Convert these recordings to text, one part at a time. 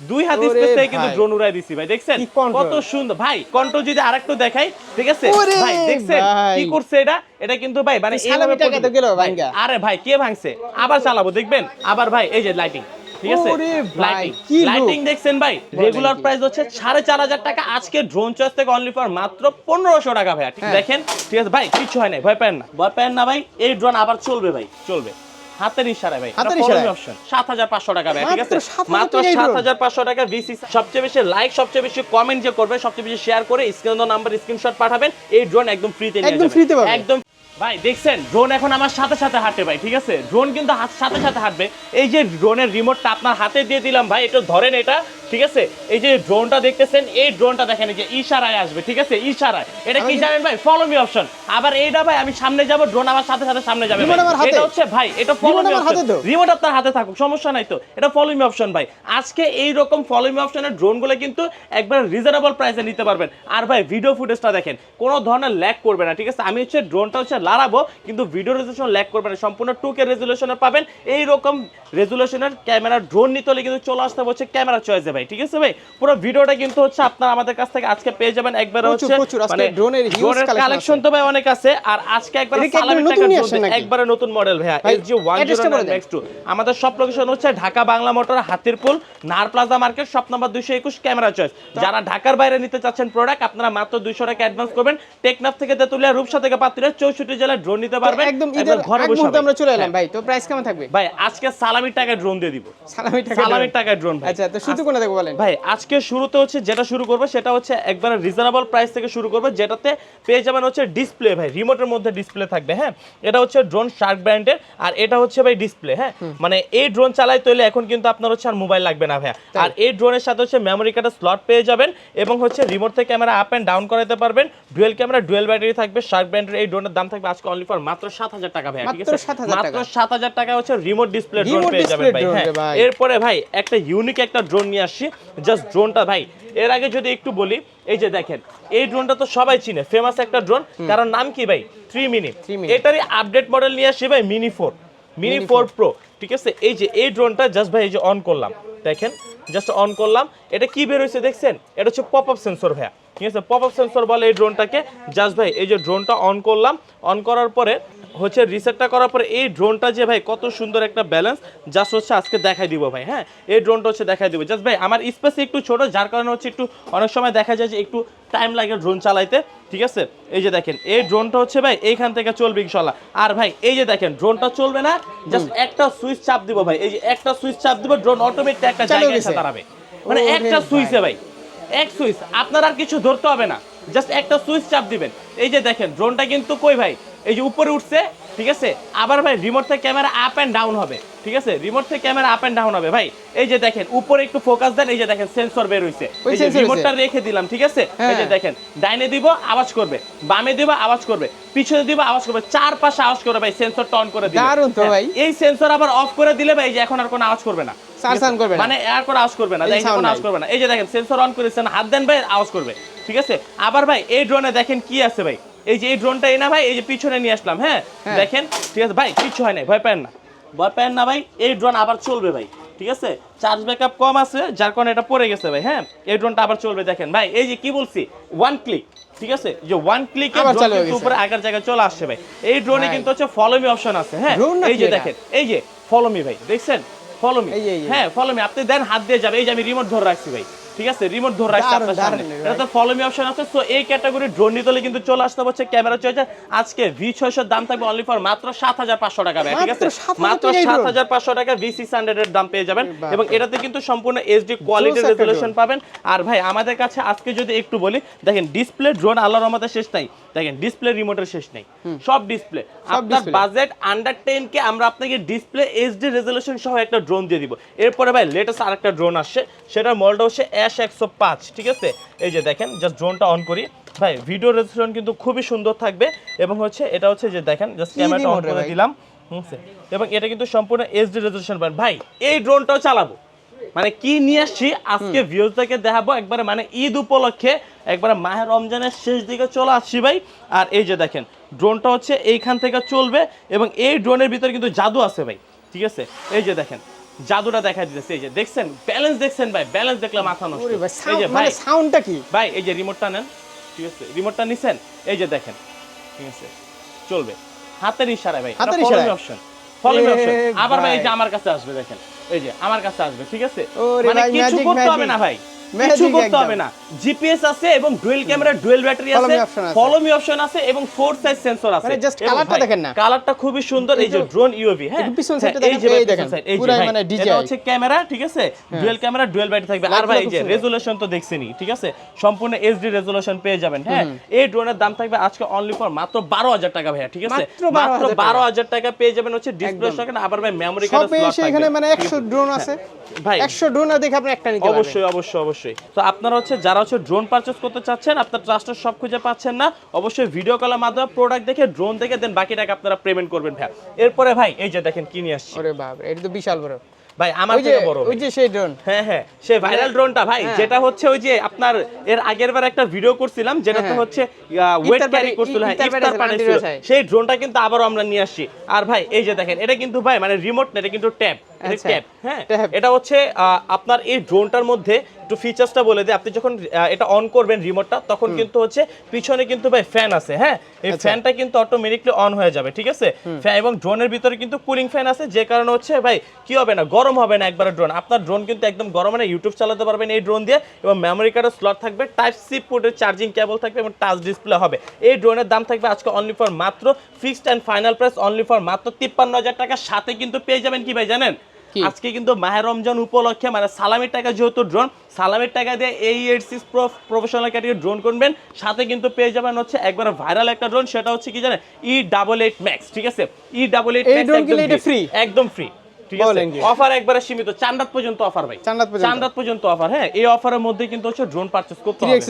দুই হাত স্পেস থেকে কিন্তু। ড্রোন উড়াই দিছি ভাই দেখছেন? কত সুন্দর। ভাই কন্ট্রোল যদি আরেকটু দেখাই ঠিক আছে? ভাই দেখছেন? কি করছে এটা? এটা কিন্তু ভাই মানে আরে ভাই কে ভাঙছে? আবার চালাবো দেখবেন? আবার ভাই এই যে লাইটিং ঠিক আছে? লাইটিং লাইটিং দেখছেন ভাই? রেগুলার প্রাইস হচ্ছে সাড়ে চার হাজার টাকা। আজকে ড্রোন চয়েস থেকে অনলি ফর মাত্র পনেরোশো টাকা ভাই হ্যাঁ। দেখেন? ঠিক আছে ভাই কিছু হয় নাই ভয় পেন না। ভয় পেন না ভাই এই ড্রোন আবার চলবে ভাই চলবে। হাতের ইশারায় ভাই হাতের ইশারায়? অপশন সাত হাজার পাঁচশো টাকা ভাই ঠিক আছে? মাত্র 7,000 মাত্র টাকায় সাত drone? হাজার পাঁচশো টাকা ভিসি সবচেয়ে বেশি লাইক সবচেয়ে বেশি কমেন্ট যে করবে সবচেয়ে বেশি শেয়ার করে স্ক্রিন নাম্বার স্ক্রিনশট পাঠাবেন এই ড্রোন একদম ফ্রিতে একদম ফ্রিতে পাবেন একদম ভাই দেখছেন ড্রোন এখন আমার সাথে সাথে হাঁটে ভাই ঠিক আছে? ড্রোন কিন্তু সাথে সাথে হাঁটবে। এই যে ড্রোনের রিমোটটা আপনার হাতে দিয়ে দিলাম ভাই একটু ধরেন এটা। ঠিক আছে? এই যে ড্রোনটা দেখতেছেন এই ড্রোনটা দেখেন এই যে ইশারায় আসবে ঠিক আছে? ইশারায়। এটা কি জানেন ভাই? ফলো মি অপশন আবার এইটা ভাই আমি সামনে যাব ড্রোন আমার সাথে সাথে সামনে যাবে। এটা হচ্ছে ভাই এটা ফলো মি অপশন রিমোট আপনার হাতে থাকুক সমস্যা নাই তো। এটা ফলো মি অপশন ভাই। আজকে এই রকম ফলো মি অপশনের ড্রোনগুলো কিন্তু একবার রিজনেবল প্রাইসে নিতে পারবেন। আর ভাই ভিডিও ফুটেজটা দেখেন কোনো ধরনের ল্যাগ করবে না ঠিক আছে? আমি হচ্ছে ড্রোনটা হচ্ছে লাড়াবো কিন্তু ভিডিও রেজুলেশন ল্যাগ করবে না। সম্পূর্ণ টু কে রেজুলেশনে পাবেন। এই রকম রেজুলেশনের ক্যামেরা ড্রোন নিতে হলে কিন্তু চলে আসতে হবে হচ্ছে ক্যামেরা চয়েসে ভাই ঠিক আছে ভাই? পুরো ভিডিওটা কিন্তু হচ্ছে আপনারা আমাদের কাছ থেকে আজকে পেয়ে যাবেন। একবারে হচ্ছে এর huge collection কালেকশন তো ভাই অনেক আছে। আর আজকে একবার সালামি টাকা? একবারে নতুন মডেল ভাই, দেন। নেক্সট আমাদের সব লোকেশন হচ্ছে ঢাকা বাংলা মোটর হাতিরপুল নার প্লাজা মার্কেট শপ নাম্বার দুইশো একুশ ক্যামেরা চয়েস যারা ঢাকার বাইরে নিতে চাচ্ছেন প্রোডাক্ট আপনারা মাত্র দুইশো টাকা অ্যাডভান্স করবেন। টেকনাফ থেকে তেতুলিয়া রূপসা থেকে পাত্রিয়া চৌষট্টি জেলায় ড্রোন নিতে পারবেন। একদম ঈদের ঘরে বসে আমরা চলে এলাম। হ্যাঁ। ভাই তো প্রাইস কেমন থাকবে? ভাই আজকে সালামির টাকায় ড্রোন দিয়ে দিব। সালামি টাকা সালামির টাকায় ড্রোন ভাই। আচ্ছা তো শুধু কোনে দেখব বলেন। ভাই আজকে শুরুতে হচ্ছে যেটা শুরু করবে সেটা হচ্ছে একবারে রিজনেবল প্রাইস থেকে শুরু করবে যেটাতে পেয়ে যাবেন হচ্ছে ডিসপ্লে ভাই রিমোটের মধ্যে ডিসপ্লে থাকবে হ্যাঁ? এটা হচ্ছে ড্রোন শার্ক ব্র্যান্ডের আর এটা হচ্ছে ভাই ডিসপ্লে হ্যাঁ? মানে এই ড্রোন চালাইতে হলে এখন কিন্তু আপনার হচ্ছে আর মোবাইল লাগবে না ভাই আর এই ড্রোনের সাথে হচ্ছে মেমোরি কার্ডের স্লট পেয়ে যাবেন এবং হচ্ছে রিমোট থেকে ক্যামেরা আপ এন্ড ডাউন করাতে পারবেন। ডুয়েল ক্যামেরা ডুয়েল ব্যাটারি থাকবে শার্ক ব্র্যান্ডের এই ড্রোনের দাম থাকবে আজকে অনলি ফর মাত্র সাত হাজার টাকা ভাই ঠিক আছে? মাত্র সাত হাজার টাকা হচ্ছে রিমোট ডিসপ্লে ড্রোন পেয়ে যাবেন ভাই হ্যাঁ। এরপরে ভাই একটা ইউনিক একটা ড্রোন নিয়ে আসছি জাস্ট ড্রোনটা ভাই। এর আগে যদি একটু বলি এই যে দেখেন এই ড্রোনটা তো সবাই চিনে ফেমাস একটা ড্রোন কারণ নাম কি ভাই? Three mini. এটারই আপডেট মডেল নিয়ে আসছি ভাই mini four mini four pro ঠিক আছে? এই যে এই ড্রোনটা জাস্ট ভাই এই যে অন করলাম। দেখেন জাস্ট অন করলাম। এটা কি বের হয়েছে দেখছেন? এটা হচ্ছে পপ আপ সেন্সর ভাইয়া। ঠিক আছে? পপ আপ সেন্সর বলে এই ড্রোনটাকে জাস্ট ভাই এই যে ড্রোনটা অন করলাম। অন করার পরে হচ্ছে রিসেটটা করার পরে এই ড্রোনটা যে ভাই কত সুন্দর একটা ব্যালেন্স জাস্ট হচ্ছে আজকে দেখাই দিব ভাই হ্যাঁ? এই ড্রোনটা হচ্ছে দেখাই দিব। জাস্ট ভাই আমার স্পেস একটু ছোট যার কারণে হচ্ছে একটু অনেক সময় দেখা যায় যে একটু টাইম লাগে ড্রোন চালাইতে ঠিক আছে? এই যে দেখেন এই ড্রোনটা হচ্ছে ভাই এইখান থেকে চলবে ইনশাল্লাহ। আর ভাই এই যে দেখেন ড্রোনটা চলবে না জাস্ট একটা সুইচ চাপ দিব ভাই। এই যে একটা সুইচ চাপ দিব ড্রোন অটোমেটিক একটা জায়গায় এসে দাঁড়াবে। মানে একটা। সুইচে ভাই। এক সুইচ আপনার আর কিছু ধরতে হবে না। জাস্ট একটা সুইচ চাপ দিবেন। এই যে দেখেন ড্রোনটা কিন্তু কই ভাই? এই যে উপরে উঠছে ঠিক আছে? আবার ভাই রিমোট থেকে ক্যামেরা আপ এন্ড ডাউন হবে ঠিক আছে? রিমোট থেকে ক্যামেরা আপ এন্ড ডাউন হবে। ভাই এই যে দেখেন উপরে একটু ফোকাস দেন এই যে দেখেন সেন্সর বের হইছে। এই যে রিমোটটা রেখে দিলাম ঠিক আছে? এই যে হ্যাঁ। দেখেন ডাইনে দিব আওয়াজ করবে। বামে দিব আওয়াজ করবে। পিছনে দিব আওয়াজ করবে। চার পাশে আওয়াজ করবে ভাই সেন্সরটা অন করে দিলে। দারুণ তো হ্যাঁ, ভাই। এই সেন্সর আবার অফ করে দিলে ভাই এই যে এখন আর কোনো আওয়াজ করবে না। করবে না। মানে আর কোনো আওয়াজ করবে না। এই কোনো আওয়াজ করবে না। এই যে দেখেন সেন্সর অন করেছেন হাত দেন ভাই আওয়াজ করবে। ঠিক আছে? আবার ভাই এই ড্রোনে দেখেন কি আছে ভাই? এই যে এই ড্রোনটা এই না ভাই এই যে পিছনে নিয়ে আসলাম হ্যাঁ? হ্যাঁ। দেখেন ঠিক আছে ভাই কিছু হয় নাই ভয় পান না। ভয় পান না ভাই এই ড্রোন আবার চলবে ভাই ঠিক আছে? চার্জ ব্যাকআপ কম আছে যার কারণে এটা পড়ে গেছে ভাই হ্যাঁ? এই ড্রোনটা আবার চলবে দেখেন ভাই এই যে কি বলছি ওয়ান ক্লিক ঠিক আছে? যে ওয়ান ক্লিকে। উপরে আগের জায়গায় চলে আসছে ভাই। এই ড্রোনে। কিন্তু হচ্ছে ফলো মি অপশন আছে হ্যাঁ? এই যে দেখেন এই যে ফলো মি ভাই দেখছেন? Follow me. হ্যাঁ ফলো মি আপনি দেন হাত দিয়ে যাবে এই যে আমি রিমোট ধরে রাখছি ভাই। ঠিক আছে রিমোট ধরে রাখছি আপনার সামনে। এটা তো ফলো মি অপশন আছে সো এই ক্যাটাগরি ড্রোন নিতে হলে কিন্তু চলে আসতে হচ্ছে ক্যামেরা চয়েছে আজকে ভি ছয়শোর দাম থাকবে অনলি ফর মাত্র সাত হাজার পাঁচশো টাকা ঠিক আছে? মাত্র 7,000 সাত হাজার পাঁচশো টাকা ভি সিক্স হান্ড্রেড দাম পেয়ে যাবেন এবং এটাতে কিন্তু সম্পূর্ণ এইচডি কোয়ালিটির একটা রেজুলেশন পাবেন। আর ভাই আমাদের কাছে আজকে যদি একটু বলি দেখেন ডিসপ্লে ড্রোন আল্লাহর রহমতে শেষ নাই। দেখেন ডিসপ্লে রিমোটের শেষ নেই। সব ডিসপ্লে আপনার বাজেট আন্ডার টেন কে আমরা আপনাকে ডিসপ্লে এইচডি রেজুলেশন সহ একটা ড্রোন দিয়ে দিব। এরপরে ভাই লেটেস্ট আরেকটা ড্রোন আসছে সেটার মডেলটা হচ্ছে অ্যাশ একশো পাঁচ ঠিক আছে? এই যে দেখেন জাস্ট ড্রোনটা অন করি। ভাই ভিডিও রেজুলেশন কিন্তু খুবই সুন্দর থাকবে। এবং হচ্ছে এটা হচ্ছে যে দেখেন জাস্ট ক্যামেরাটা অন করে দিলাম। এবং এটা কিন্তু সম্পূর্ণ এইচডি রেজুলেশন পাবেন ভাই এই ড্রোনটাও চালাবো। মানে কি নিয়ে আসছি? আজকে ভিউজটাকে দেখাবো। একবারে মানে ঈদ উপলক্ষে একবারে মাহের রমজানের শেষ দিকে চলে আসছি ভাই। আর এই যে দেখেন ড্রোনটা হচ্ছে এইখান থেকে চলবে। এবং এই ড্রোনের ভিতরে কিন্তু জাদু আছে ভাই। ঠিক আছে? এই যে দেখেন জাদুটা দেখা দিতেছে। এই যে দেখছেন? ব্যালেন্স দেখছেন ভাই? ব্যালেন্স দেখলে মাথা নষ্ট। এই যে ভাই মানে সাউন্ডটা কি? ভাই এই যে রিমোটটা নেন। ঠিক আছে? রিমোটটা নিছেন? এই যে দেখেন। ঠিক আছে? চলবে। হাতের ইশারায় ভাই। হাতের ইশারা ইশারায়? অপশন ফলো মি অপশন আবার ভাই এই যে আমার কাছে আসবে দেখেন। এই যে আমার কাছে আসবে ঠিক আছে? মানে কিছু করতে হবে না ভাই। কিছু করতে হবে না। জিপিএস আছে এবং ডুয়েল ক্যামেরা ডুয়েল ব্যাটারি আছে me option আছে। ফলো মি অপশন আছে এবং ফোর সাইজ সেন্সর আছে। মানে colourটা ভাই, দেখেন না। কালারটা খুবই সুন্দর এই যে ড্রোন ইউভি হ্যাঁ? পিছন হ্যাঁ, side-টা এই যে দেখেন, ভাই এই দেখেন, এই ভাই, মানে এটা হচ্ছে ক্যামেরা ঠিক আছে? ডুয়েল ক্যামেরা ডুয়েল ব্যাটারি থাকবে। আর ভাই এই যে। রেজুলেশন তো দেখছেনই ঠিক আছে? সম্পূর্ণ এইচডি রেজুলেশন পেয়ে যাবেন হ্যাঁ? এই ড্রোনের দাম থাকবে আজকে অনলি ফর মাত্র বারো হাজার টাকা ভাইয়া ঠিক আছে? মাত্র মাত্র 12,000 বারো হাজার টাকা পেয়ে যাবেন হচ্ছে ডিসপ্লে একদম। সকেট আবার ভাই মেমোরি কার্ড এসে এখানে মানে একশো ড্রোন আছে। ভাই একশো ড্রোন আর দেখে আপনি একটা নিতে পারবেন। অবশ্যই অবশ্যই অবশ্যই। তো আপনারা হচ্ছে যারা হচ্ছে ড্রোন পারচেজ করতে চাচ্ছেন আপনার ট্রাস্টের সব খুঁজে পাচ্ছেন না অবশ্যই ভিডিও কলের মাধ্যমে প্রোডাক্ট দেখে ড্রোন দেখে দেন বাকি টাকা আপনারা পেমেন্ট করবেন ভাই। এরপরে ভাই এই যে দেখেন কি নিয়ে আসছি। ওরে বাপ এটা তো বিশাল বড়। ভাই আমার থেকে বড় ওই যে সেই ড্রোন হ্যাঁ হ্যাঁ সে ভাইরাল ড্রোনটা ভাই হ্যাঁ। যেটা হচ্ছে ওই যে আপনার এর আগের বার একটা ভিডিও করছিলাম যেটাতে হ্যাঁ। হচ্ছে ওয়েট ক্যারি করছিল হ্যাঁ ইফতার ছিল সেই ড্রোনটা কিন্তু আবারও আমরা নিয়ে আসছি। আর ভাই এই যে দেখেন এটা কিন্তু ভাই মানে রিমোট না এটা কিন্তু ট্যাব এটা আচ্ছা, ট্যাব হ্যাঁ। এটা হচ্ছে আপনার এই ড্রোনটার মধ্যে একটু ফিচার্সটা বলে দিই। আপনি যখন এটা অন করবেন রিমোটটা তখন কিন্তু হচ্ছে পিছনে কিন্তু ভাই ফ্যান আছে হ্যাঁ? এই আচ্ছা। ফ্যানটা কিন্তু অটোমেটিকলি অন হয়ে যাবে ঠিক আছে? ফ্যান এবং ড্রোনের ভিতরে কিন্তু কুলিং ফ্যান আছে যে কারণে হচ্ছে ভাই কি হবে না গরম হবে না একবারে ড্রোন আপনার ড্রোন কিন্তু একদম গরম হবে না ইউটিউব চালাতে পারবেন এই ড্রোন দিয়ে এবং মেমোরি কার্ডের স্লট থাকবে টাইপ সি পোর্টের চার্জিং কেবল থাকবে এবং টাচ ডিসপ্লে হবে। এই ড্রোনের দাম থাকবে আজকে অনলি ফর মাত্র fixed and final price only for মাত্র তিপ্পান্ন হাজার টাকার সাথে কিন্তু পেয়ে যাবেন কি ভাই জানেন? আজকে কিন্তু মাহের রমজান উপলক্ষে মানে সালামের টাকা যেহেতু ড্রোন সালামের টাকা দিয়ে এই eight six professional category drone কিনবেন। সাথে কিন্তু পেয়ে যাবেন হচ্ছে একবার ভাইরাল একটা ড্রোন সেটা হচ্ছে কি জানেন? ই ডাবল এইট ম্যাক্স ঠিক আছে? ই ডাবল এইট কিনলে একদম ফ্রি? অফার একবারে সীমিত চান্দাত পর্যন্ত অফার ভাই। চান্দাত পর্যন্ত? চান্দাত পর্যন্ত অফার হ্যাঁ? এই অফারের মধ্যে কিন্তু হচ্ছে ড্রোন পারচেজ করতে হবে।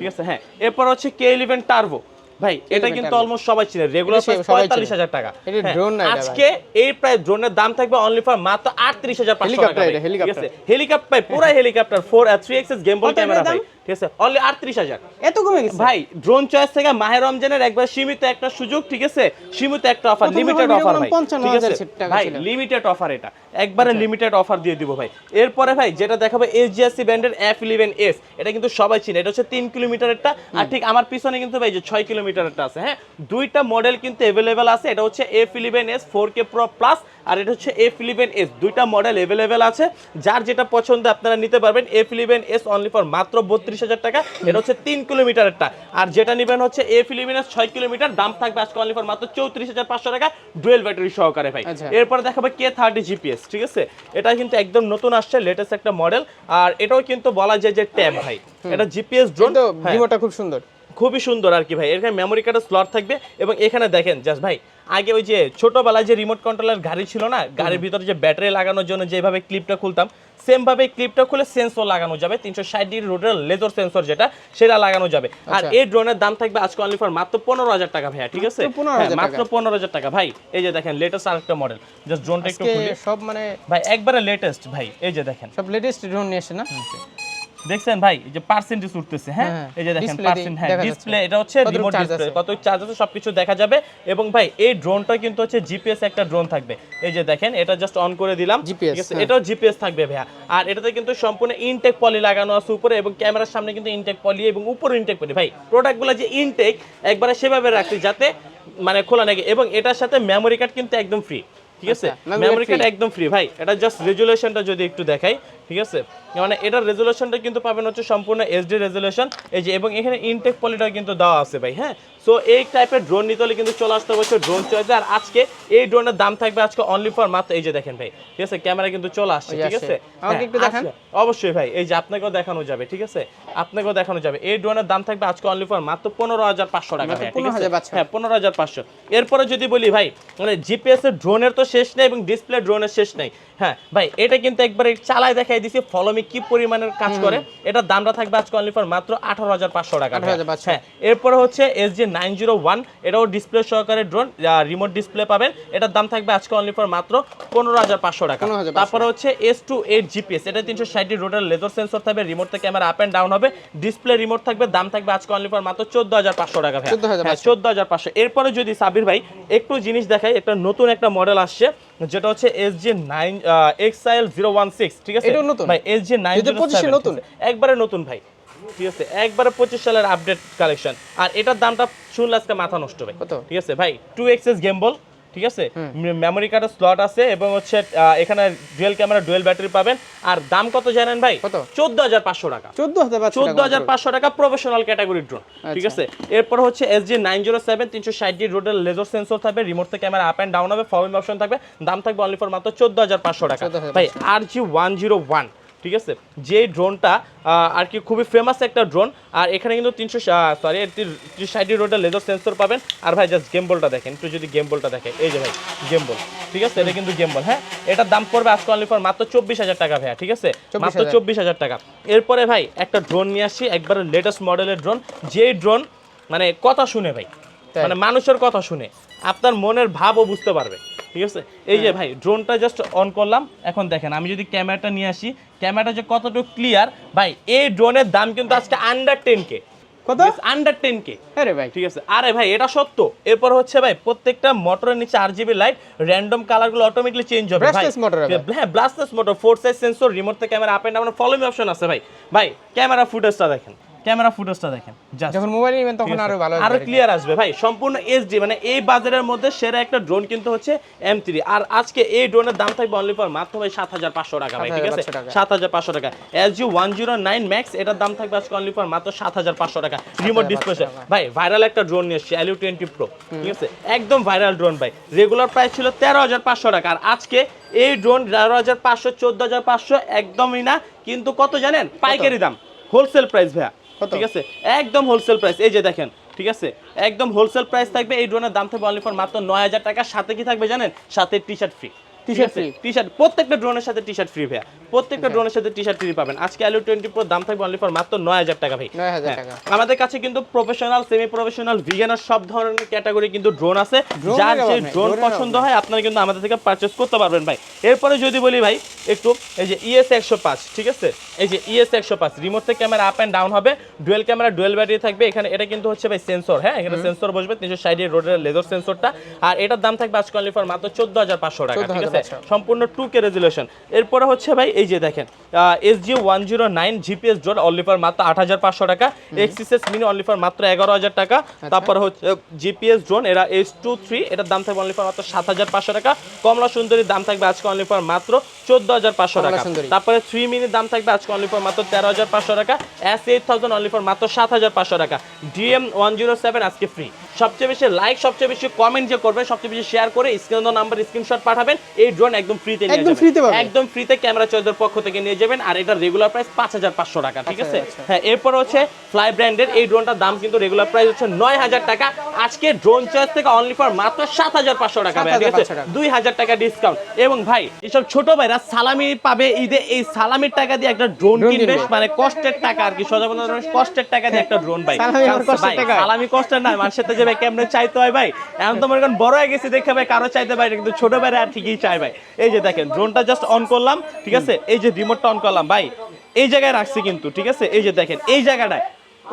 ঠিক আছে? হ্যাঁ এরপর হচ্ছে কে ইলেভেন টার্বো ভাই এটা কিন্তু অলমোস্ট সবাই চিনে। রেগুলার প্রাইস সবাই চিনে। পঁয়তাল্লিশ হাজার টাকা। এটা ড্রোন না এটা আজকে এই প্রাইস ড্রোনের দাম থাকবে অনলি ফর মাত্র আটত্রিশ হাজার পাঁচশো টাকা হেলিকপ্টার এটা, হেলিকপ্টার পুরো helicopter four three axis gimbal camera ভাই? ঠিক আছে? অনলি আটত্রিশ হাজার। এত কমে গেছে? ভাই ড্রোন চয়েস থেকে মাহের রমজানের একবার সীমিত একটা সুযোগ ঠিক আছে? সীমিত একটা অফার লিমিটেড অফার ভাই। ঠিক আছে? ভাই লিমিটেড অফার এটা। একবারে লিমিটেড অফার দিয়ে দিব ভাই। এরপরে ভাই যেটা দেখাবো এসজিএসসি ব্র্যান্ডের এফ ইলেভেন এস এটা কিন্তু সবাই চিনে। এটা হচ্ছে তিন কিলোমিটারেরটা। আর ঠিক আমার পিছনে কিন্তু ভাই যে ছয় কিলোমিটারেরটা আছে হ্যাঁ? দুইটা মডেল কিন্তু অ্যাভেলেবেল আছে। এটা হচ্ছে F eleven S four K pro plus আর এটা হচ্ছে এফ ইলেভেন এস দুইটা মডেল অ্যাভেলেবেল আছে। যার যেটা পছন্দ আপনারা নিতে পারবেন। F eleven S only for মাত্র বত্রিশ হাজার টাকা এটা হচ্ছে তিন কিলোমিটারেরটা আর যেটা নেবেন হচ্ছে এফ ইলেভেন ছয় কিলোমিটার দাম থাকবে আজকে অনলি ফর মাত্র চৌত্রিশ হাজার পাঁচশো টাকা ডুয়েল ব্যাটারি সহকারে ভাই। এরপরে দেখাবে কে থার্টি জিপিএস ঠিক আছে? এটা কিন্তু একদম নতুন আসছে লেটেস্ট একটা মডেল আর এটাও কিন্তু বলা যায় যে ট্যাব ভাই। এটা জিপিএস ড্রোন রিমোটটা খুব সুন্দর। খুবই সুন্দর আর কি ভাই। এখানে মেমোরি কার্ডের স্লট থাকবে এবং এখানে দেখেন জাস্ট ভাই আগে ওই যে ছোটবেলায় যে রিমোট কন্ট্রোলার গাড়ি ছিল না গাড়ির ভিতরে যে ব্যাটারি লাগানোর জন্য যেভাবে ক্লিপটা খুলতাম সেম ভাবে ক্লিপটা খুলে সেন্সর লাগানো যাবে তিনশো ষাট ডিগ্রি রোডের লেজার সেন্সর যেটা সেটা লাগানো যাবে। আর আচ্ছা। এই ড্রোনের দাম থাকবে আজকে অনলি ফর মাত্র পনেরো হাজার টাকা ভাইয়া ঠিক আছে? মাত্র 15,000 হ্যাঁ। মাত্র পনেরো হাজার টাকা। ভাই এই যে দেখেন লেটেস্ট আরেকটা মডেল জাস্ট ড্রোনটা একটু সব মানে ভাই একবারে লেটেস্ট ভাই এই যে দেখেন। সব লেটেস্ট ড্রোন নিয়ে আসে না? দেখছেন ভাই এই যে পার্সেন্টেজ উঠতেছে হ্যাঁ? হ্যাঁ, এই যে দেখেন পার্সেন্ট হ্যাঁ ডিসপ্লে এটা হচ্ছে রিমোট ডিসপ্লে কত চার্জ আছে? সবকিছু দেখা যাবে। এবং ভাই এই ড্রোনটা কিন্তু হচ্ছে জিপিএস একটা ড্রোন থাকবে। এই যে দেখেন এটা জাস্ট অন করে দিলাম ঠিক আছে? হ্যাঁ। এটাও জিপিএস থাকবে ভাইয়া। আর এটাতে কিন্তু সম্পূর্ণ ইনটেক পলি লাগানো আছে উপরে এবং ক্যামেরার সামনে কিন্তু ইনটেক পলি এবং উপরে ইনটেক পলি ভাই প্রোডাক্টগুলো যে ইনটেক একবারে সেভাবে রাখছি যাতে মানে খোলা নাকি এবং এটার সাথে মেমোরি কার্ড কিন্তু একদম ফ্রি ঠিক আছে? আচ্ছা, মেমোরি কার্ড একদম ফ্রি ভাই এটা জাস্ট রেজুলেশনটা যদি একটু দেখাই ঠিক আছে? মানে এটার রেজুলেশনটা কিন্তু পাবেন হচ্ছে সম্পূর্ণ এইচডি রেজুলেশন এই যে এবং এখানে ইনটেক পলিটা কিন্তু দেওয়া আছে ভাই হ্যাঁ? সো এই টাইপের ড্রোন নিতে হলে কিন্তু চলে আসতে হচ্ছে ড্রোন চয়েসে আর আজকে এই ড্রোনের দাম থাকবে আজকে অনলি ফর মাত্র এই যে দেখেন ভাই ঠিক আছে? ক্যামেরা কিন্তু চলে আসছে ঠিক আছে? হ্যাঁ, একটু দেখান। অবশ্যই ভাই এই যে আপনাকেও দেখানো যাবে ঠিক আছে? আপনাকেও দেখানো যাবে। এই ড্রোনের দাম থাকবে আজকে অনলি ফর মাত্র পনেরো হাজার পাঁচশো টাকা ঠিক আছে? 15,500 হ্যাঁ পনেরো হাজার পাঁচশো। এরপরে যদি বলি ভাই মানে জিপিএস এর ড্রোনের তো শেষ নেই এবং ডিসপ্লে ড্রোনের শেষ নেই। হ্যাঁ ভাই এটা কিন্তু একবারে চালায় দেখাই দিছি ফলোমি কি পরিমাণের কাজ করে। এটার দামটা থাকবে আজকে অনলি ফর মাত্র আঠারো হাজার পাঁচশো টাকা। হ্যাঁ এরপরে হচ্ছে S G nine zero one এটাও ডিসপ্লে সহকারে ড্রোন রিমোট ডিসপ্লে পাবেন। এটার দাম থাকবে আজকে অনলি ফর মাত্র পনেরো হাজার পাঁচশো টাকা। তারপরে হচ্ছে এস টু এইট জিপিএস এটা তিনশো ষাট রোডের লেজার সেন্সর থাকবে রিমোট থেকে ক্যামেরা আপ অ্যান্ড ডাউন হবে। ডিসপ্লে রিমোট থাকবে দাম থাকবে আজকে অনলি ফর মাত্র চোদ্দ হাজার পাঁচশো টাকা হ্যাঁ চোদ্দ হাজার পাঁচশো। এরপরে যদি সাবির ভাই একটু জিনিস দেখাই একটা নতুন একটা মডেল আসছে। যেটা হচ্ছে S G nine XIL zero one six ঠিক আছে এটা নতুন? ভাই এস জি নাইন 2025 নতুন? একবারে নতুন ভাই ঠিক আছে একবারে পঁচিশ সালের আপডেট কালেকশন আর এটার দামটা শুনলে আজকে মাথা নষ্ট ভাই কত? ঠিক আছে ভাই টু এক্সএস গেম বল ঠিক আছে? মেমোরি কার্ডের স্লট আছে এবং হচ্ছে এখানে ডুয়েল ক্যামেরা ডুয়েল ব্যাটারি পাবেন। আর দাম কত জানেন ভাই? চোদ্দ হাজার পাঁচশো টাকা। চোদ্দ হাজার পাঁচশো চোদ্দ হাজার পাঁচশো টাকা প্রফেশনাল ক্যাটাগরি ড্রোন ঠিক। আছে? এরপর হচ্ছে S G nine zero seven তিনশো ষাট ডি রোডের লেজার সেন্সর থাকবে রিমোট থেকে ক্যামেরা আপ অ্যান্ড ডাউন হবে ফলোইং অপশন থাকবে। দাম থাকবে অনলি ফর মাত্র চোদ্দ হাজার পাঁচশো টাকা। ভাই R G one zero one ঠিক আছে? যে ড্রোনটা আর কি খুবই ফেমাস একটা ড্রোন আর এখানে কিন্তু তিনশো সরি তিনশো ষাট রোডের লেজার সেন্সর পাবেন। আর ভাই জাস্ট গেম বলটা দেখেন একটু যদি গেম বলটা দেখে। এই যে ভাই গেম বল ঠিক আছে? এটা কিন্তু গেম বল হ্যাঁ? এটার দাম পড়বে আজকে অনলি ফর মাত্র চব্বিশ হাজার টাকা ভাইয়া ঠিক আছে? মাত্র চব্বিশ হাজার টাকা। এরপরে ভাই একটা ড্রোন নিয়ে আসি একবারে লেটেস্ট মডেলের ড্রোন যে ড্রোন মানে কথা শুনে ভাই মানে মানুষের কথা শুনে। আপনার মনের ভাবও বুঝতে পারবে ঠিক আছে? এই যে ভাই ড্রোনটা জাস্ট অন করলাম এখন দেখেন আমি যদি ক্যামেরাটা নিয়ে আসি ক্যামেরাটা যে কতটুকু ক্লিয়ার ভাই এই ড্রোনের দাম কিন্তু আজকে আন্ডার টেন কে কত? আন্ডার টেন কে হ্যাঁ রে ভাই। ঠিক আছে? আরে ভাই এটা সত্য। এরপর হচ্ছে ভাই প্রত্যেকটা মোটরের নিচে আর জিবি লাইট র্যান্ডম কালারগুলো অটোমেটিকলি চেঞ্জ হবে ভাই। Brushless হ্যাঁ brushless motor four side sensor remote থেকে camera up and down follow me option আছে ভাই। ভাই ক্যামেরা ফুটেজটা দেখেন। ক্যামেরা ফুটেজটা দেখেন যখন মোবাইল নেবেন তখন আরও ভালো আরও ক্লিয়ার আসবে। ভাই সম্পূর্ণ এইচডি মানে এই বাজারের মধ্যে সেরা একটা ড্রোন কিন্তু হচ্ছে এম থ্রি আর আজকে এই ড্রোনের দাম থাকবে অনলি ফর মাত্র ভাই সাত হাজার পাঁচশো টাকা ভাই ঠিক আছে? 7,500 টাকা। সাত হাজার পাঁচশো টাকা। S G one zero nine max এটার দাম থাকবে আজকে অনলি ফর মাত্র সাত হাজার পাঁচশো টাকা। রিমোট ডিসপ্লে ভাই ভাইরাল একটা ড্রোন নিয়ে এসছি অ্যালিউ টোয়েন্টি প্রো ঠিক আছে? একদম ভাইরাল ড্রোন ভাই। রেগুলার প্রাইস ছিল তেরো হাজার পাঁচশো টাকা। আর আজকে এই ড্রোন তেরো হাজার পাঁচশো চোদ্দ হাজার পাঁচশো একদমই না। কিন্তু কত জানেন? পাইকারি দাম। হোলসেল প্রাইস ভাইয়া? ঠিক আছে? একদম হোলসেল প্রাইস এই যে দেখেন, ঠিক আছে? একদম হোলসেল প্রাইস থাকবে, এই ড্রোনের দাম থাকবে অনলি ফর মাত্র নয় হাজার টাকা, সাথে কি থাকবে জানেন? সাথে T shirt free T shirt প্রত্যেকটা ড্রোনের সাথে টি শার্ট ফ্রি ভাইয়া। প্রত্যেকটা ড্রোনের সাথে টি শার্ট ফ্রি পাবেন। আজকে আলু টোয়েন্টি প্রো দাম থাকবে অনলি ফর মাত্র নয় হাজার টাকা ভাই। 9,000 হ্যাঁ। আমাদের কাছে কিন্তু প্রফেশনাল সেমি প্রফেশনাল ভিগানার সব ধরনের ক্যাটাগরি কিন্তু ড্রোন আছে। যার যে ড্রোন পছন্দ হয় আপনারা কিন্তু আমাদের থেকে পারচেস করতে পারবেন ভাই। এরপরে যদি বলি ভাই একটু এই যে ইএস একশো পাঁচ ঠিক আছে? এই যে ইএস একশো পাঁচ রিমোট থেকে ক্যামেরা আপ অ্যান্ড ডাউন হবে ডুয়েল ক্যামেরা ডুয়েল ব্যাটারি থাকবে। এখানে এটা কিন্তু হচ্ছে ভাই সেন্সর হ্যাঁ? এখানে সেন্সর বসবে তিনশো সাইডে রোডের লেজার সেন্সরটা আর এটার দাম থাকবে আজকে অনলি ফর মাত্র চোদ্দ হাজার পাঁচশো টাকা ঠিক আছে? 14,500 সম্পূর্ণ টু কে রেজুলেশন এরপরে হচ্ছে ভাই এই যে দেখেন S G one zero nine GPS জোর অনলি ফর মাত্র আট হাজার পাঁচশো টাকা এক্সিসেস মিনি অনলি ফর মাত্র এগারো হাজার টাকা তারপর হচ্ছে জিপিএস ড্রোন এরা এস টু থ্রি এটার দাম থাকবে অনলি ফর মাত্র সাত হাজার পাঁচশো টাকা কমলা সুন্দরীর দাম থাকবে আজকে অনলি ফর মাত্র চোদ্দ হাজার পাঁচশো টাকা। তারপরে থ্রি মিনিট দাম থাকবে আজকে অনলি ফর মাত্র তেরো হাজার পাঁচশো টাকা S eight thousand only for মাত্র সাত হাজার পাঁচশো টাকা। ডিএম ওয়ান জিরো সেভেন আজকে ফ্রি সবচেয়ে বেশি লাইক সবচেয়ে বেশি কমেন্ট যে করবেন সবচেয়ে বেশি শেয়ার করে স্ক্রিন নাম্বার স্ক্রিনশট পাঠাবেন। এই ড্রোন একদম ফ্রিতে নিয়ে একদম যাবেন। free তে পাবেন। একদম ফ্রিতে ক্যামেরা চয়েসের পক্ষ থেকে নিয়ে যাবেন আর এটা রেগুলার প্রাইস পাঁচ হাজার পাঁচশো টাকা ঠিক আছে আচ্ছা। হ্যাঁ এরপর হচ্ছে ফ্লাই ব্র্যান্ডের এই ড্রোনটার দাম কিন্তু রেগুলার প্রাইস হচ্ছে নয় হাজার টাকা আজকে ড্রোন চয়েস থেকে অনলি ফর মাত্র সাত হাজার পাঁচশো টাকা ভাই, ঠিক আছে 7,500 টাকা। ডিসকাউন্ট এবং ভাই এসব ছোট ভাইরা সালামি পাবে ঈদে এই সালামির টাকা দিয়ে একটা ড্রোন কিনবে। মানে কষ্টের টাকা আর কি সোজা কথা কষ্টের টাকা দিয়ে একটা ড্রোন ভাই সালামি কষ্টের টাকা? সালামি কষ্টের না মানুষের সাথে যে ভাই কেমনে চাইতে হয় ভাই এখন তো মনে করেন বড় হয়ে গেছে দেখে ভাই কারও চাইতে ভাই কিন্তু ছোট ভাইরা আর ঠিকই চাই ভাই ভাই এই যে দেখেন ড্রোনটা জাস্ট অন করলাম ঠিক আছে? এই যে রিমোটটা অন করলাম ভাই এই জায়গায় রাখছি কিন্তু ঠিক আছে? এই যে দেখেন এই জায়গাটায়।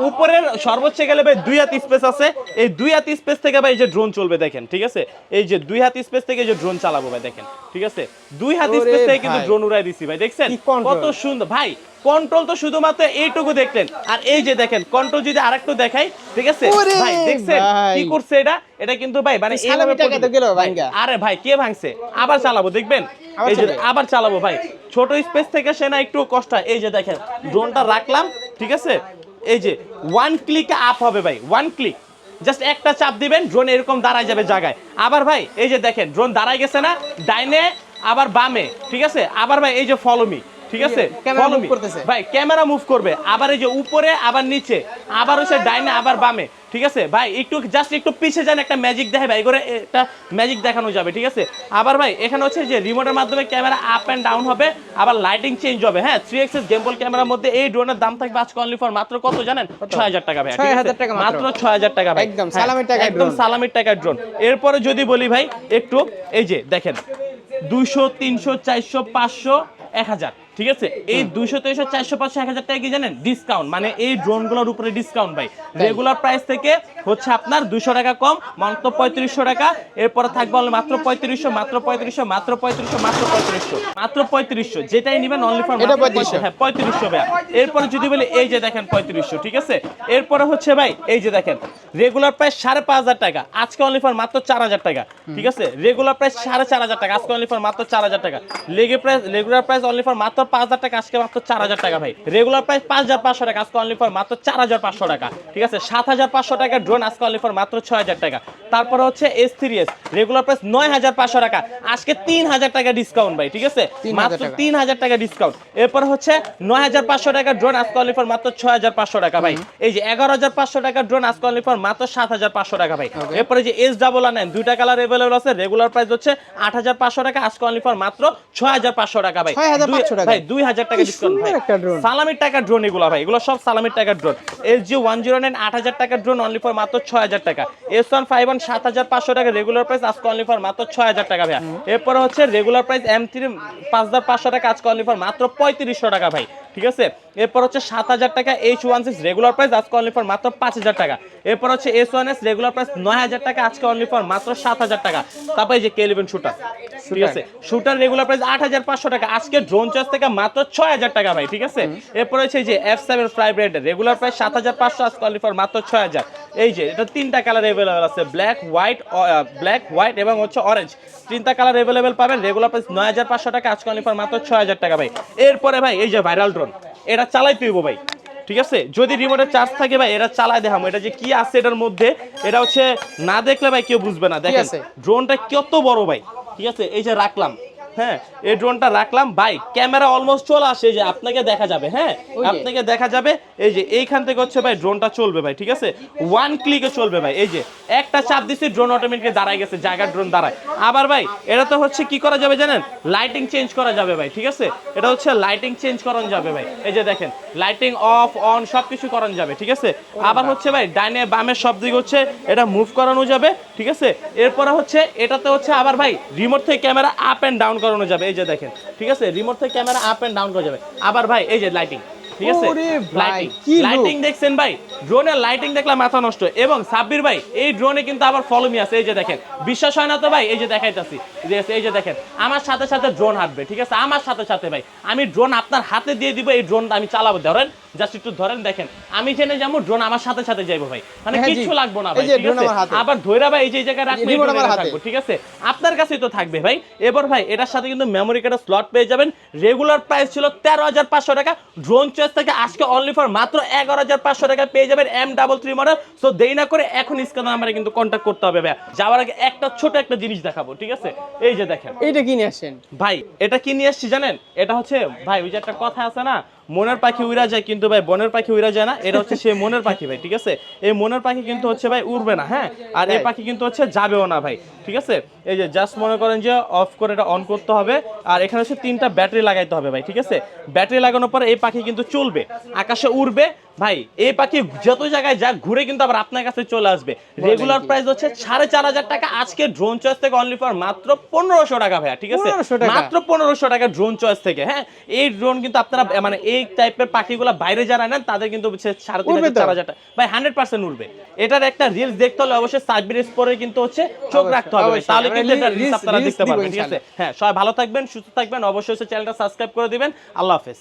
উপরের সর্বোচ্চ গেলে ভাই দুই হাত স্পেস আছে। এই দুই হাত স্পেস থেকে ভাই এই যে ড্রোন চলবে দেখেন ঠিক আছে? এই যে দুই হাত স্পেস থেকে এই যে ড্রোন চালাবো ভাই দেখেন ঠিক আছে? দুই হাত স্পেস থেকে কিন্তু। ড্রোন উড়াই দিছি ভাই দেখছেন? কত সুন্দর ভাই কন্ট্রোল তো শুধুমাত্র এইটুকু দেখলেন। আর এই যে দেখেন কন্ট্রোল যদি আরেকটু দেখাই ঠিক আছে? ভাই দেখছেন? কি করছে এটা? এটা কিন্তু ভাই মানে আরে ভাই কে ভাঙছে? আবার চালাবো দেখবেন? আবার এই যে আবার চালাবো ভাই। ছোট স্পেস থেকে সে না একটু কষ্ট এই যে দেখেন ড্রোনটা রাখলাম ঠিক আছে? এই যে ওয়ান ক্লিক আপ হবে ভাই ওয়ান ক্লিক জাস্ট একটা চাপ দিবেন ড্রোন এরকম দাঁড়ায় যাবে জায়গায়। আবার ভাই এই যে দেখেন ড্রোন দাঁড়ায় গেছে না ডাইনে আবার বামে ঠিক আছে? আবার ভাই এই যে ফলো মি ঠিক আছে। ভাই ক্যামেরা মুভ করবে। আবার এই যে উপরে আবার নিচে আবার হচ্ছে ডাইনে আবার বামে। ঠিক আছে? ভাই একটু জাস্ট একটু পিছিয়ে যান একটা ম্যাজিক দেখে ভাই করে একটা ম্যাজিক দেখানো যাবে ঠিক আছে? আবার ভাই এখানে হচ্ছে যে রিমোটের মাধ্যমে ক্যামেরা আপ অ্যান্ড ডাউন হবে আবার লাইটিং চেঞ্জ হবে হ্যাঁ? থ্রি এক্সেস গেমবল ক্যামেরার মধ্যে এই ড্রোনের দাম থাকবে আজকে অনলি ফর মাত্র কত জানেন? ছয় হাজার টাকা ভাই ঠিক আছে? 6,000 টাকা মাত্র। ছয় হাজার টাকা ভাই। একদম হ্যাঁ, সালামির টাকায় একদম। সালামির টাকার ড্রোন এরপরে যদি বলি ভাই একটু এই যে দেখেন দুইশো তিনশো চারশো পাঁচশো এক হাজার। ঠিক আছে? এই দুইশো তেইশশো চারশো পাঁচশো এক হাজার টাকা কি জানেন? ডিসকাউন্ট মানে এই ড্রোনগুলোর উপরে ডিসকাউন্ট ভাই। রেগুলার প্রাইস থেকে হচ্ছে আপনার দুশো টাকা কম মাত্র পঁয়ত্রিশশো টাকা। এরপরে থাকবে মাত্র পঁয়ত্রিশশো মাত্র পঁয়ত্রিশশো মাত্র পঁয়ত্রিশশো মাত্র পঁয়ত্রিশশো। মাত্র পঁয়ত্রিশশো যেটাই নেবেন অনলি ফর হ্যাঁ পঁয়ত্রিশশো ভাইয়া। এরপরে যদি বলি এই যে দেখেন পঁয়ত্রিশশো ঠিক আছে? এরপরে হচ্ছে ভাই এই যে দেখেন রেগুলার প্রাইস সাড়ে পাঁচ হাজার টাকা। আজকে অনলি ফর মাত্র চার হাজার টাকা। ঠিক আছে? রেগুলার প্রাইস সাড়ে চার হাজার টাকা। আজকে অনলি ফর মাত্র চার হাজার টাকা। লেগে price regular price only for মাত্র পাঁচ হাজার টাকা আজকে মাত্র চার হাজার টাকা ভাই রেগুলার প্রাইস পাঁচ হাজার পাঁচশো টাকা আজকে অনলি ফর মাত্র চার হাজার পাঁচশো টাকা ঠিক আছে সাত হাজার পাঁচশো টাকা ড্রোন আজকে অনলি ফর মাত্র ছয় হাজার টাকা তারপরে হচ্ছে S three S regular price নয় হাজার পাঁচশো টাকা আজকে তিন হাজার টাকা ডিসকাউন্ট ভাই ঠিক আছে মাত্র। তিন হাজার টাকা ডিসকাউন্ট এরপর হচ্ছে নয় হাজার পাঁচশো টাকা ড্রোন আজকে অনলি ফর মাত্র ছয় হাজার পাঁচশো টাকা ভাই এই যে এগারো হাজার পাঁচশো টাকা ড্রোন আজকে অনলি ফর মাত্র সাত হাজার পাঁচশো টাকা ভাই. এরপরে যে এস ডাবল নেন দুইটা কালার অ্যাভেলেবল আছে রেগুলার প্রাইস হচ্ছে আট হাজার পাঁচশো টাকা আজকে অনলি ফর মাত্র ছয় হাজার পাঁচশো টাকা ভাই 6500 টাকা। ভাই দুই হাজার টাকা ডিসকাউন্ট ভাই। সালামির টাকা ড্রোন এগুলো ভাই। এগুলো সব সালামির টাকার drone S G one zero nine আট হাজার টাকার ড্রোন অনলি ফর মাত্র ছয় হাজার টাকা। এস ওয়ান ফাইভ ওয়ান সাত হাজার পাঁচশো টাকা রেগুলার প্রাইস আজকে অনলি ফর মাত্র ছয় হাজার টাকা ভাই এরপরে হচ্ছে রেগুলার প্রাইস এম থ্রি পাঁচ হাজার পাঁচশো টাকা আজকে অনলি ফর মাত্র পঁয়ত্রিশশো টাকা ভাই। ঠিক আছে? এরপর হচ্ছে সাত হাজার টাকা H one six regular price আজকে অনলি ফর মাত্র পাঁচ হাজার টাকা। এরপর হচ্ছে S one S regular price নয় হাজার টাকা আজকে অনলি ফর মাত্র সাত হাজার টাকা। তারপরে যে কেলিভেন শুটার ঠিক আছে? শুটার রেগুলার প্রাইস আট হাজার পাঁচশো টাকা আজকে ড্রোন চার্জ থেকে মাত্র ছয় হাজার টাকা ভাই ঠিক আছে? এরপর হচ্ছে এই যে F seven fly bread regular price সাত হাজার পাঁচশো আজকে অনলি ফর মাত্র ছয় হাজার। এই যে এটা তিনটা কালার অ্যাভেলেবেল আছে ব্ল্যাক হোয়াইট ব্ল্যাক হোয়াইট এবং হচ্ছে অরেঞ্জ তিনটা কালার অ্যাভেলেবেল পাবেন রেগুলার প্রাইস নয় হাজার পাঁচশো টাকা আজকে অনলি ফর মাত্র ছয় হাজার টাকা ভাই। এরপরে ভাই এই যে ভাইরাল ড্রোন এটা চালাই হইব ভাই। ঠিক আছে? যদি রিমোটের চার্জ থাকে ভাই এটা চালাই দেখাম। এটা যে কি আছে এটার মধ্যে এটা হচ্ছে না দেখলে ভাই কেউ বুঝবে না। দেখেন? ড্রোনটা কত বড় ভাই। ঠিক আছে? এই যে রাখলাম। হ্যাঁ এই ড্রোনটা রাখলাম ভাই ক্যামেরা অলমোস্ট চলে আসে যে আপনাকে দেখা যাবে হ্যাঁ? আপনাকে দেখা যাবে এই যে এইখান থেকে হচ্ছে ভাই ড্রোনটা চলবে ভাই ঠিক আছে? ওয়ান ক্লিকে চলবে ভাই এই যে। একটা চাপ দিছি ড্রোন অটোমেটিক দাঁড়ায় গেছে জায়গার ড্রোন দাঁড়ায়। আবার ভাই এটা তো হচ্ছে কি করা যাবে জানেন? লাইটিং চেঞ্জ করা যাবে ভাই ঠিক আছে? এটা হচ্ছে লাইটিং চেঞ্জ করানো যাবে ভাই। এই যে দেখেন লাইটিং অফ অন সব কিছু করানো যাবে ঠিক আছে? আবার হচ্ছে ভাই ডাইনে বামের সব দিক হচ্ছে এটা মুভ করানো যাবে ঠিক আছে? এরপরে হচ্ছে এটাতে হচ্ছে আবার ভাই রিমোট থেকে ক্যামেরা আপ এন্ড ডাউন করানো যাবে, এই যে দেখেন, ঠিক আছে? রিমোট থেকে ক্যামেরা আপ অ্যান্ড ডাউন করা যাবে। আবার ভাই, এই যে লাইটিং ঠিক আছে? লাইটিং লাইটিং দেখছেন ভাই? ড্রোনের লাইটিং মাথা নষ্ট। এবং সাব্বির ভাই এই ড্রোনে কিন্তু আবার ফলো মি আছে এই যে দেখেন। বিশ্বাস হয় না তো ভাই? এই যে দেখাইতাছি। এই যে দেখেন। আমার সাথে সাথে ড্রোন হাঁটবে ঠিক আছে? আমার সাথে সাথে ভাই আমি ড্রোন আপনার হাতে দিয়ে দিব এই ড্রোনটা আমি চালাবো। ধরেন জাস্ট একটু ধরেন দেখেন। আমি জেনে যাব ড্রোন আমার সাথে সাথে যাইবো ভাই। মানে। কিচ্ছু লাগবে না ভাই ঠিক আছে? আবার ধৈরা ভাই এই যে জায়গায়। রাখব, ঠিক আছে? আপনার কাছেই তো থাকবে ভাই। এবার ভাই এটার সাথে কিন্তু মেমোরি কার্ডের স্লট পেয়ে যাবেন। রেগুলার প্রাইস ছিল তেরো হাজার পাঁচশো টাকা। ড্রোন চয়েস থেকে আজকে অনলি ফর মাত্র এগারো হাজার পাঁচশো টাকা পেয়ে যাবেন M double three model so দেরি না করে এখন স্ক্যান নাম্বারে কিন্তু কন্ট্যাক্ট করতে হবে ভাই যাওয়ার আগে একটা ছোট একটা জিনিস দেখাবো ঠিক আছে? এই যে দেখেন। এইটা কিনে আসেন ভাই এটা কি নিয়ে আসছি জানেন? এটা হচ্ছে ভাই ওই যে একটা কথা আছে না? মনের পাখি উড়া যায় কিন্তু ভাই বনের পাখি উড়া যায় না এটা হচ্ছে সে মনের পাখি ভাই ঠিক আছে? এই মনের পাখি কিন্তু হচ্ছে ভাই উড়বে না হ্যাঁ? আর এই পাখি কিন্তু হচ্ছে যাবেও না ভাই ঠিক আছে? এই যে জাস্ট মনে করেন যে অফ করে এটা অন করতে হবে আর এখানে হচ্ছে তিনটা ব্যাটারি লাগাইতে হবে ভাই ঠিক আছে? ব্যাটারি লাগানোর পরে এই পাখি কিন্তু চলবে আকাশে উড়বে ভাই এই পাখি যত জায়গায় যাক ঘুরে কিন্তু আবার আপনার কাছে চলে আসবে। রেগুলার প্রাইস হচ্ছে সাড়ে চার হাজার টাকা আজকে ড্রোন চয়েস থেকে অনলি ফর মাত্র পনেরোশো টাকা ভাইয়া ঠিক আছে? মাত্র পনেরোশো টাকা ড্রোন চয়েস থেকে হ্যাঁ? এই ড্রোন কিন্তু আপনারা মানে এই টাইপের পাখিগুলো বাইরে যারা নেন তাদের কিন্তু হচ্ছে সাড়ে তিন হাজার চার হাজার ভাই হান্ড্রেড পার্সেন্ট উঠবে এটার একটা রিলস দেখতে হলে অবশ্যই সার্ভিস পরে কিন্তু হচ্ছে চোখ রাখতে হবে। তাহলে কিন্তু এটা রিলস আপনারা দেখতে পারবেন ঠিক আছে? হ্যাঁ সবাই ভালো থাকবেন সুস্থ থাকবেন অবশ্যই চ্যানেলটা সাবস্ক্রাইব করে দিবেন। আল্লাহ হাফেজ।